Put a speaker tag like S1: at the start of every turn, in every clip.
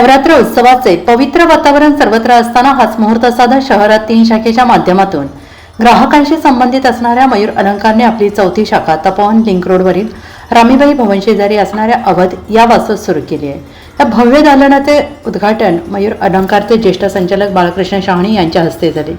S1: नवरात्र उत्सवाचे पवित्र वातावरण सर्वत्र असताना हाच मुहूर्त साधा शहरात तीन शाखेच्या माध्यमातून. ग्राहकांशी संबंधित असणाऱ्या मयूर अलंकारने आपली चौथी शाखा तपोवन लिंक रोडवरील रामीबाई भवन शेजारी असणाऱ्या अवध या वास्तूत सुरू केली आहे. या भव्य दालनाचे उद्घाटन मयूर अलंकारचे ज्येष्ठ संचालक बाळकृष्ण शहाणे यांच्या हस्ते झाले.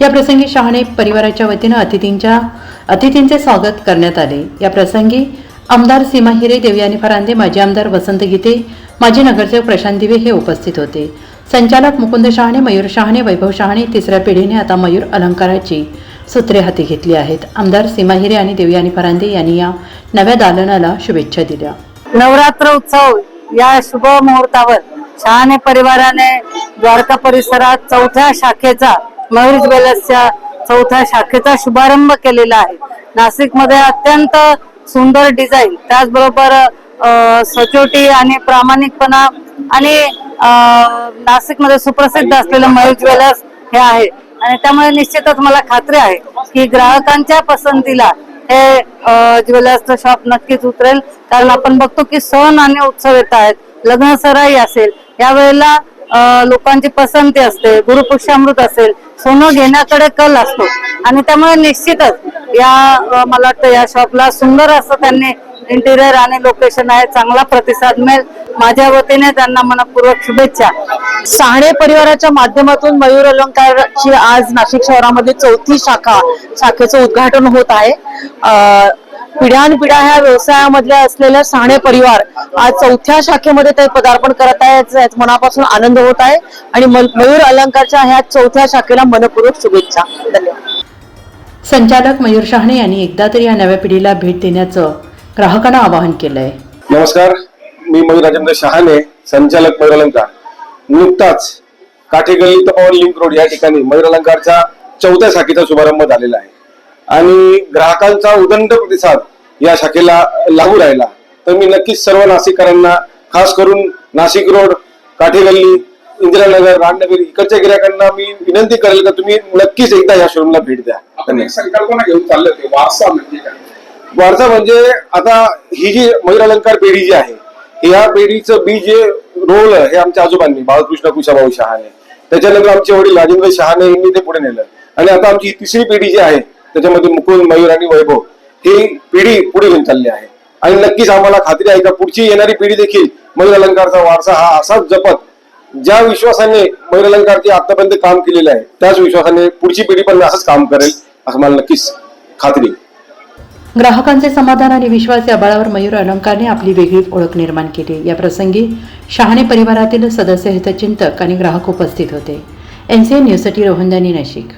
S1: या प्रसंगी शहाणे परिवाराच्या वतीनं अतिथींच्या अतिथींचे स्वागत करण्यात आले. या प्रसंगी आमदार सीमा हिरे देवयानी फरांदे माजी आमदार वसंत गीते माजी नगरसेवक प्रशांत दिवे हे उपस्थित होते. संचालक मुकुंद शहाणे मयूर शहाणे वैभव शहाणे तिसऱ्या पिढीने आता मयूर अलंकाराची सूत्रे हाती घेतली आहेत. आमदार सीमा हिरे आणि देवयानी फरांदे यांनी या नव्या दालनाला शुभेच्छा दिल्या.
S2: नवरात्र उत्सव या शुभ मुहूर्तावर शहाणे परिवाराने द्वारका परिसरात चौथ्या शाखेचा मयूर ज्वेलर्सच्या चौथ्या शाखेचा शुभारंभ केलेला आहे. नाशिकमध्ये अत्यंत सुंदर डिझाईन त्याचबरोबर सचोटी आणि प्रामाणिकपणा आणि नाशिकमध्ये सुप्रसिद्ध असलेलं मयूर ज्वेलर्स हे आहे. आणि त्यामुळे निश्चितच मला खात्री आहे की ग्राहकांच्या पसंतीला हे ज्वेलर्सचं शॉप नक्कीच उतरेल. कारण आपण बघतो की सण आणि उत्सव येत आहेत. लग्न सराई असेल यावेळेला लोकांची पसंती असते गुरुपुष्यामृत असेल सोनं घेण्याकडे कल असतो. आणि त्यामुळे निश्चितच या मला वाटतं या शॉपला सुंदर असं त्यांनी इंटिरियर आणि लोकेशन आहे. चांगला प्रतिसाद मिळेल. माझ्या वतीने त्यांना मनपूर्वक शुभेच्छा.
S3: शहाणे परिवाराच्या माध्यमातून मयूर अलंकारची आज नाशिक शहरामध्ये चौथी शाखा शाखेचं उद्घाटन होत आहे. पिढ्यानपिढ्या ह्या व्यवसायामधले असलेल्या शहाणे परिवार आज चौथ्या शाखेमध्ये ते पदार्पण करत आहेत मनापासून आनंद होत आहे. आणि मल- मयूर अलंकारच्या ह्या चौथ्या शाखेला मनपूर्वक शुभेच्छा. धन्यवाद.
S1: संचालक मयूर शहाणे यांनी एकदा तरी या नव्या पिढीला भेट देण्याचं ग्राहकांना आवाहन केलं आहे
S4: नमस्कार मी मयूर राजेंद्र शहाणे संचालक मयूर अलंकार. नुकताच काठे गल्ली तपोवन लिंक रोड या ठिकाणी मयूर अलंकारच्या चौथ्या शाखेचा शुभारंभ झालेला आहे. आणि ग्राहकांचा उदंड प्रतिसाद या शाखेला लागू राहिला. तर मी नक्कीच सर्व नाशिककरांना खास करून नाशिक रोड काठे गल्ली इंदिरानगर रामनगर इकडच्या गिरायकांना मी विनंती करेल का तुम्ही नक्कीच एकदा या शोरूमला भेट द्या.
S5: संकल्पना घेऊन चाललं ते वारसा म्हणजे काय?
S4: वारसा म्हणजे आता ही जी मयूर अलंकार पेढी जी आहे या पेढीचं बी जे रोल हे आमच्या आजोबांनी बाळकृष्ण कुशाभाऊ शहाने त्याच्यानंतर आमचे वडील राजेंद्र शहाने यांनी ते पुढे नेलं. आणि आता आमची तिसरी पिढी जी आहे त्याच्यामध्ये मुकुल मयूर आणि वैभव ही पिढी पुढे घेऊन चालली आहे. आणि नक्कीच आम्हाला खात्री आहे का पुढची येणारी पिढी देखील मयूर अलंकारचा वारसा हा असाच जपत ज्या विश्वासाने मयूर अलंकारचे आतापर्यंत काम केलेलं आहे त्याच विश्वासाने पुढची पिढी पण असंच काम करेल असं मला नक्कीच खात्री आहे.
S1: ग्राहकांचे समाधान आणि विश्वास या बळावर मयूर अलंकारने आपली वेगळी ओळख निर्माण केली. या प्रसंगी शहाणे परिवारातील सदस्य हितचिंतक आणि ग्राहक उपस्थित होते. एनसीएन न्यूजसाठी रोहनदानी नाशिक.